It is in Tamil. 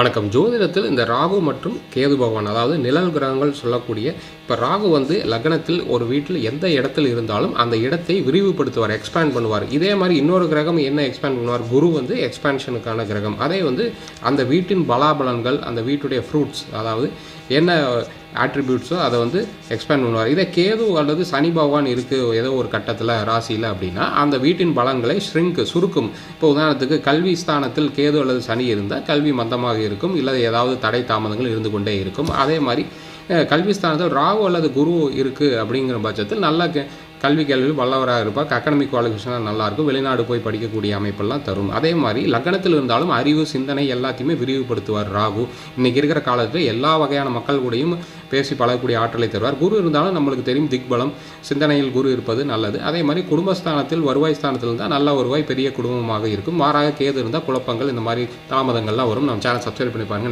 வணக்கம். ஜோதிடத்தில் இந்த ராகு மற்றும் கேது பகவான் அதாவது நிழல் கிரகங்கள் சொல்லக்கூடிய இப்போ ராகு வந்து லக்னத்தில் ஒரு வீட்டில் எந்த இடத்தில் இருந்தாலும் அந்த இடத்தை விரிவுபடுத்துவார் எக்ஸ்பேண்ட் பண்ணுவார். இதே மாதிரி இன்னொரு கிரகம் என்ன எக்ஸ்பேண்ட் பண்ணுவார்? குரு வந்து எக்ஸ்பேன்ஷனுக்கான கிரகம். அதே வந்து அந்த வீட்டின் பலாபலன்கள் அந்த வீட்டுடைய ஃப்ரூட்ஸ் அதாவது என்ன ஆட்ரிபியூட்ஸோ அதை வந்து எக்ஸ்பேண்ட் பண்ணுவார். இதே கேது அல்லது சனி பகவான் இருக்குது ஏதோ ஒரு கட்டத்தில் ராசியில் அப்படின்னா அந்த வீட்டின் பலங்களை ஷ்ரிங்க் சுருக்கும். இப்போ உதாரணத்துக்கு கல்வி ஸ்தானத்தில் கேது அல்லது சனி இருந்தால் கல்வி மந்தமாக இருக்கும் இல்லை ஏதாவது தடை தாமதங்கள் இருந்து கொண்டே இருக்கும். அதே மாதிரி கல்வி ஸ்தானத்தில் ராகு அல்லது குரு இருக்குது அப்படிங்கிற பட்சத்தில் நல்ல கல்வி கேள்வி வல்லவராக இருப்பார் அகாடமிக் குவாலிஃபிகேஷன் நல்லாயிருக்கும். வெளிநாடு போய் படிக்கக்கூடிய அமைப்பெல்லாம் தரும். அதே மாதிரி லக்னத்தில் இருந்தாலும் அறிவு சிந்தனை எல்லாத்தையுமே விரிவுபடுத்துவார் ராகு. இன்றைக்கி இருக்கிற காலத்தில் எல்லா வகையான மக்கள் கூடயும் பேசி பழகக்கூடிய ஆற்றலை தருவார். குரு இருந்தாலும் நம்மளுக்கு தெரியும் திக்பலம். சிந்தனையில் குரு இருப்பது நல்லது. அதே மாதிரி குடும்பஸ்தானத்தில் வருவாய் ஸ்தானத்தில் இருந்தால் நல்ல வருவாய் பெரிய குடும்பமாக இருக்கும். மாறாக கேது இருந்தால் குழப்பங்கள் இந்த மாதிரி தாமதங்கள்லாம் வரும். நம்ம சேனல் சப்ஸ்கிரைப் பண்ணி பாருங்கள்